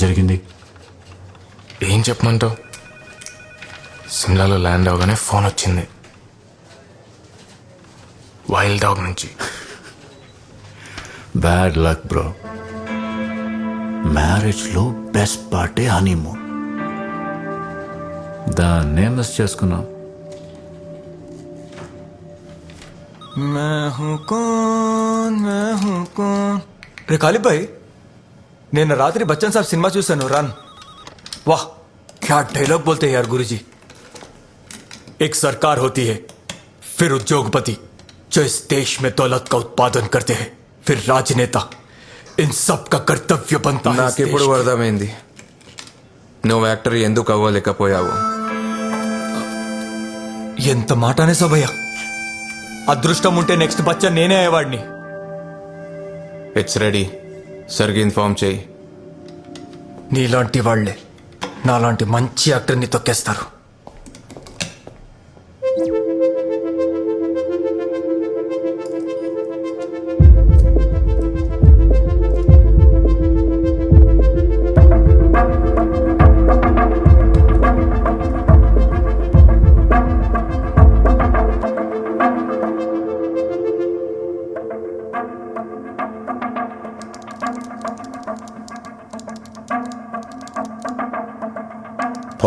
జరిగింది. ఏం చెప్పమంటావు? సిమ్లాలో ల్యాండ్ అవగానే ఫోన్ వచ్చింది. వైల్డ్ డాగ్ నుంచి. Bad luck bro. మ్యారేజ్లో best party honeymoon. దాన్నే మిస్ చేసుకున్నాం. రే కాలిబాయ్ నిన్న రాత్రి బచ్చన్ సాబ్ సినిమా చూశాను రన్ वाह क्या डायलॉग बोलते हैं यार गुरुजी एक सरकार होती है फिर उद्योगपति जो इस देश में दौलत का उत्पादन करते हैं फिर राजनेता इन सब का कर्तव्य बनता है इस నాకెప్పుడు देश में। అర్థమైంది నువ్వు యాక్టర్ ఎందుకు అవ్వలేకపోయావు ఎంత మాట అనేసావయ్యా అదృష్టం ఉంటే నెక్స్ట్ బచ్చన్ నేనే అయ్యేవాడిని ఇట్స్ రెడీ సరిగ్గా ఇన్ఫార్మ్ చేయి. నీలాంటి వాళ్ళే నాలాంటి మంచి యాక్టర్ని తొక్కేస్తారు.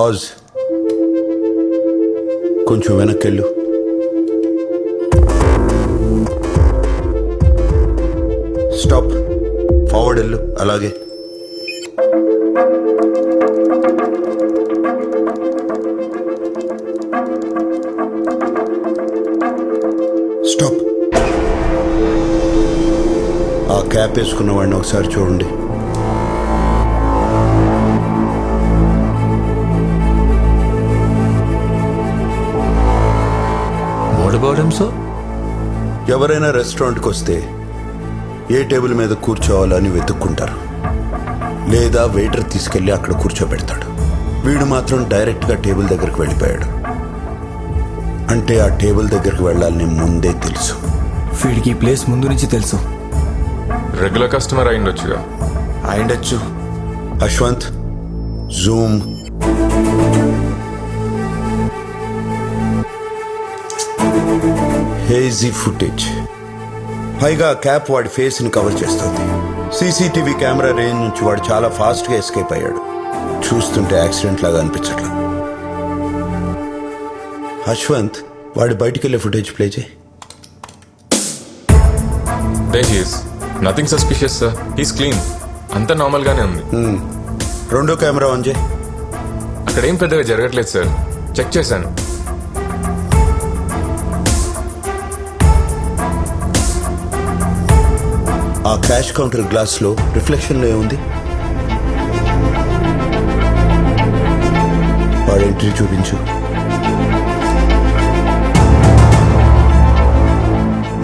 పాజ్ కొంచెం వెనక్కెళ్ళు. స్టాప్ ఫార్వర్డ్ వెళ్ళు. అలాగే. స్టాప్ ఆ క్యాప్ వేసుకున్న వాడిని ఒకసారి చూడండి. వాట్ అబౌట్ హిమ్ సో ఎవరైనా రెస్టారెంట్కి వస్తే ఏ టేబుల్ మీద కూర్చోవాలని వెతుక్కుంటారు. లేదా వెయిటర్ తీసుకెళ్ళి అక్కడ కూర్చోబెడతాడు. వీడు మాత్రం డైరెక్ట్గా టేబుల్ దగ్గరికి వెళ్ళిపోయాడు. అంటే ఆ టేబుల్ దగ్గరికి వెళ్ళాలని ముందే తెలుసు. వీడికి ఈ ప్లేస్ ముందు నుంచి తెలుసు. రెగ్యులర్ కస్టమర్ అయిండొచ్చుగా. అయిండొచ్చు. అశ్వంత్ జూమ్. Hazy footage. పైగా క్యాప్ వాడి ఫేస్ని కవర్ చేస్తుంది. సీసీటీవీ కెమెరా రేంజ్ నుంచి వాడు చాలా ఫాస్ట్గా ఎస్కేప్ అయ్యాడు. చూస్తుంటే యాక్సిడెంట్ లాగా అనిపించట్లేదు అశ్వంత్ వాడి బయటికి వెళ్ళే ఫుటేజ్ ప్లే చేయి. They he's nothing suspicious sir he's clean అంతా నార్మల్ గానే ఉంది రెండో కెమెరా ఆన్ చేయి. అక్కడ ఏం పెద్దగా జరగట్లేదు సార్ చెక్ చేశాను. ఆ క్యాష్ కౌంటర్ గ్లాస్లో రిఫ్లెక్షన్లో ఏముంది? వాడి ఎంట్రీ చూపించు.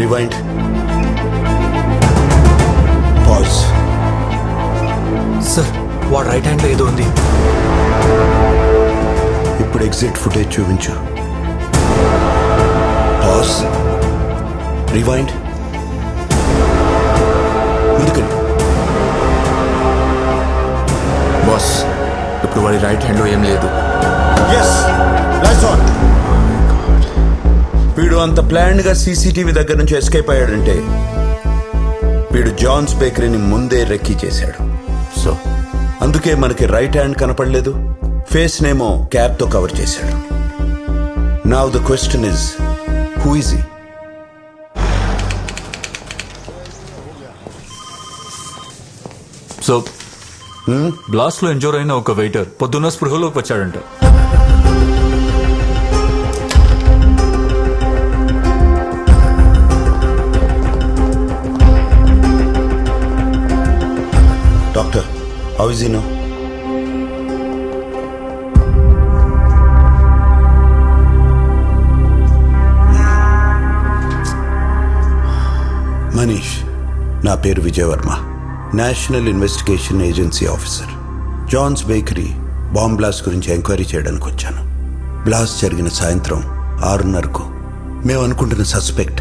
రివైండ్ పాజ్ సార్ వాడు రైట్ హ్యాండ్లో ఏదో ఉంది. ఇప్పుడు ఎగ్జిట్ ఫుటేజ్ చూపించు. పాజ్ రివైండ్ బాస్ ఇప్పుడు వాడి రైట్ హ్యాండ్లో ఏం లేదు. వీడు అంత ప్లాన్డ్గా సీసీటీవీ దగ్గర నుంచి ఎస్కేప్ అయ్యాడంటే వీడు జాన్స్ బేకరీని ముందే రెక్కీ చేశాడు. సో అందుకే మనకి రైట్ హ్యాండ్ కనపడలేదు ఫేస్ నేమో క్యాప్తో కవర్ చేశాడు. Now the question is who is he so బ్లాస్ట్లో injure అయిన ఒక వెయిటర్ పొద్దున్న స్పృహలోకి వచ్చాడంట. Doctor how is he now? Manish నా పేరు Vijay Varma. National investigation agency officer. John's bakery bomb blast గురించి ఎంక్వైరీ చేయడానికి వచ్చాను. బ్లాస్ట్ జరిగిన సాయంత్రం ఆరున్నరకు మేము అనుకుంటున్న సస్పెక్ట్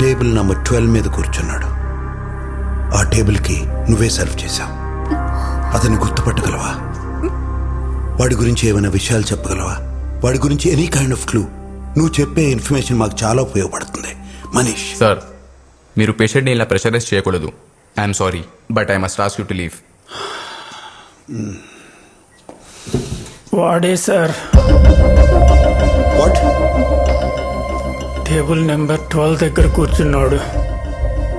టేబుల్ నంబర్ ట్వెల్వ్ మీద కూర్చున్నాడు. ఆ టేబుల్కి నువ్వే సర్వ్ చేశావు. అతన్ని గుర్తుపట్టగలవా? వాడి గురించి ఏమైనా విషయాలు చెప్పగలవా? వాడి గురించి ఎనీ కైండ్ ఆఫ్ క్లూ నువ్వు చెప్పే ఇన్ఫర్మేషన్ మాకు చాలా ఉపయోగపడుతుంది. మనీష్. సార్ మీరు పేషెంట్ని ఇలా ప్రెషరైజ్ చేయకూడదు. I'm sorry but I must ask you to leave వాడే sir. What table number twelve దగ్గర కూర్చున్నాడు.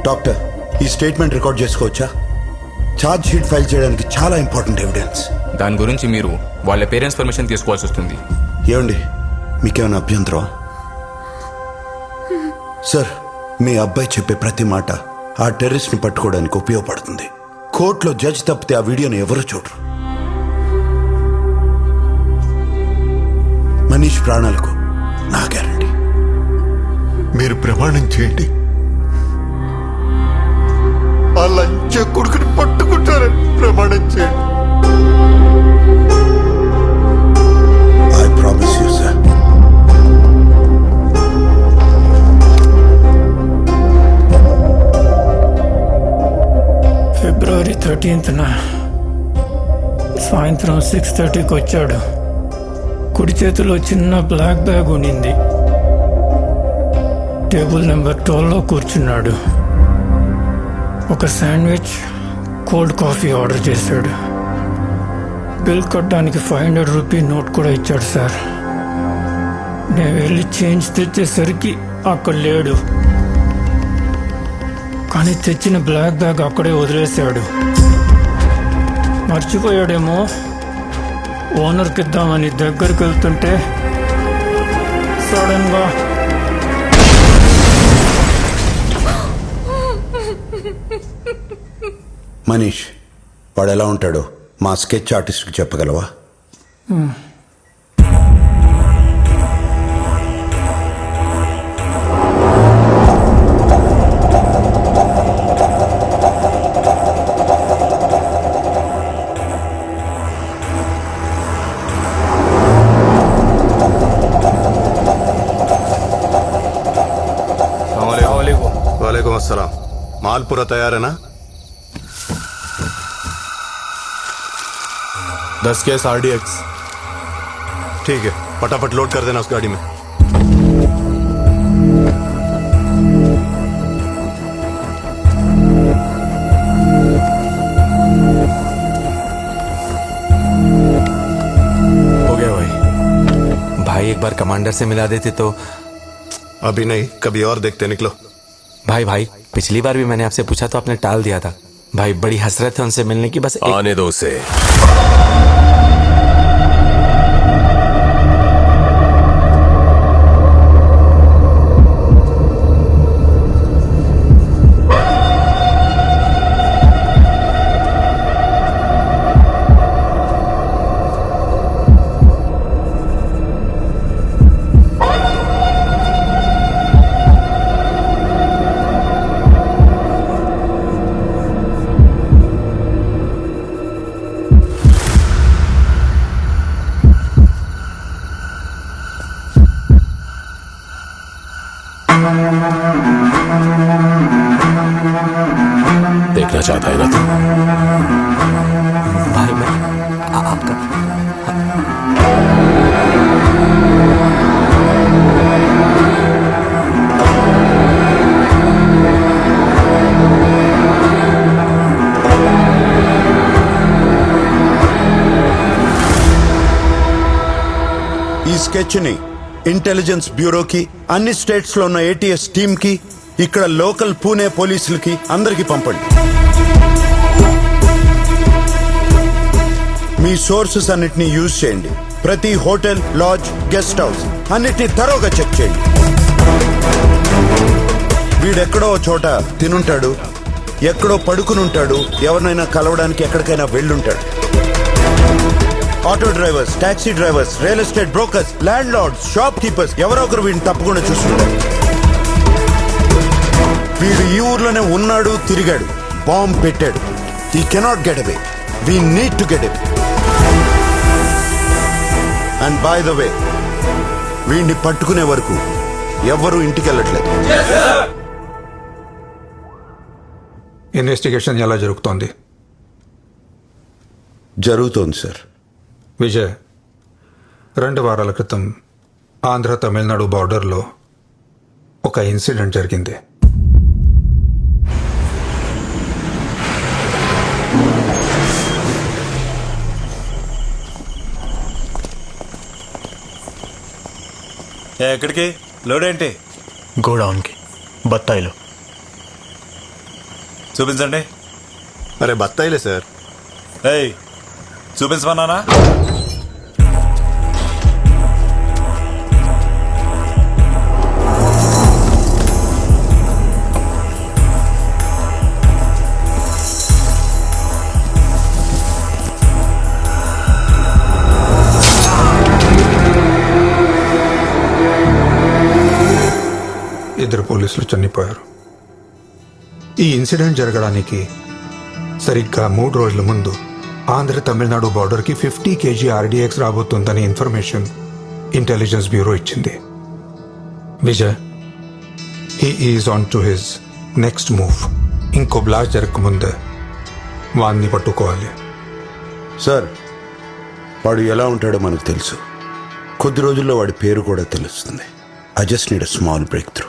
డాక్టర్ ఈ స్టేట్మెంట్ రికార్డ్ చేసుకోవచ్చా? ఛార్జ్ షీట్ ఫైల్ చేయడానికి చాలా ఇంపార్టెంట్ ఎవిడెన్స్. దాని గురించి మీరు వాళ్ళ పేరెంట్స్ పర్మిషన్ తీసుకోవాల్సి వస్తుంది. ఏమండి మీకేమైనా అభ్యంతరం? సార్ మీ అబ్బాయి చెప్పే ప్రతి మాట ఆ టెర్రరిస్ట్ని పట్టుకోవడానికి ఉపయోగపడుతుంది. కోర్టులో జడ్జ్ తప్పితే ఆ వీడియోని ఎవరు చూడరు. మనీష్ ప్రాణాలకు నా గ్యారంటీ. మీరు ప్రమాణం చేయండి. ఆ లంచ కొడుకుని పట్టుకుంటారని ప్రమాణం చేయండి. థర్టీన్త్న సాయంత్రం సిక్స్ థర్టీకి వచ్చాడు. కుడి చేతిలో చిన్న బ్లాక్ బ్యాగ్ ఉండింది టేబుల్ నెంబర్ ట్వెల్వ్లో కూర్చున్నాడు. ఒక శాండ్విచ్ కోల్డ్ కాఫీ ఆర్డర్ చేశాడు. బిల్ కట్టడానికి ఫైవ్ హండ్రెడ్ రూపీ నోట్ కూడా ఇచ్చాడు సార్. నేను వెళ్ళి చేంజ్ తెచ్చేసరికి అక్కడ లేడు. కానీ తెచ్చిన బ్లాక్ బ్యాగ్ అక్కడే వదిలేశాడు. మర్చిపోయాడేమో. ఓనర్కి ఇద్దామని దగ్గరికి వెళ్తుంటే సడన్గా మనీష్ వాడు ఎలా ఉంటాడో మా స్కెచ్ ఆర్టిస్ట్కి చెప్పగలవా? माल पूरा तैयार है ना? दस केस आर डी एक्स ठीक है फटाफट लोड कर देना उस गाड़ी में। हो गया भाई। भाई एक बार कमांडर से मिला देते तो अभी नहीं कभी और देखते निकलो। भाई भाई, पिछली बार भी मैंने आपसे पूछा तो आपने टाल दिया था भाई, बड़ी हसरत है उनसे मिलने की, बस. आने दो उसे ఈ స్కెచ్ని ఇంటెలిజెన్స్ బ్యూరోకి అన్ని స్టేట్స్లో ఉన్న ఏటీఎస్ టీమ్కి ఇక్కడ లోకల్ పూణే పోలీసులకి అందరికి పంపండి. మీ సోర్సెస్ అన్నిటిని యూజ్ చేయండి. ప్రతి హోటల్ లాడ్జ్ గెస్ట్ హౌస్ అన్నిటిని తరోగా చెక్ చేయండి. వీడెక్కడో ఓ చోట తినుంటాడు ఎక్కడో పడుకుని ఉంటాడు ఎవరినైనా కలవడానికి ఎక్కడికైనా వెళ్ళుంటాడు. Auto drivers taxi drivers real estate brokers landlords shopkeepers ఎవరో ఒకరు వీడిని తప్పకుండా చూస్తుంటారు. వీడు ఈ ఊర్లోనే ఉన్నాడు తిరిగాడు బాంబ్ పెట్టాడు. He cannot get away we need to get away and by the way వీడిని పట్టుకునే వరకు ఎవ్వరూ ఇంటికి వెళ్ళట్లేదు ఇన్వెస్టిగేషన్ ఎలా జరుగుతోంది? జరుగుతోంది సార్ విజయ్ రెండు వారాల క్రితం ఆంధ్ర తమిళనాడు బార్డర్లో ఒక ఇన్సిడెంట్ జరిగింది. ఎక్కడికి? లోడ్ ఏంటి గోడౌన్కి బత్తాయిలు. చూపించండి. अरे బత్తాయిలే సార్. ఏయ్ చూపించమన్నానా? పోలీసులు చనిపోయారు. ఈ ఇన్సిడెంట్ జరగడానికి సరిగ్గా మూడు రోజుల ముందు ఆంధ్ర తమిళనాడు బార్డర్కి ఫిఫ్టీ కేజీ ఆర్డీఎక్స్ రాబోతుందని ఇన్ఫర్మేషన్ ఇంటెలిజెన్స్ బ్యూరో ఇచ్చింది. Vijay he is on to his next move ఇంకో బ్లాస్ట్ జరగకముందే వాన్ని పట్టుకోవాలి. సార్ వాడు ఎలా ఉంటాడో మనకు తెలుసు. కొద్ది రోజుల్లో వాడి పేరు కూడా తెలుస్తుంది. I just need a small breakthrough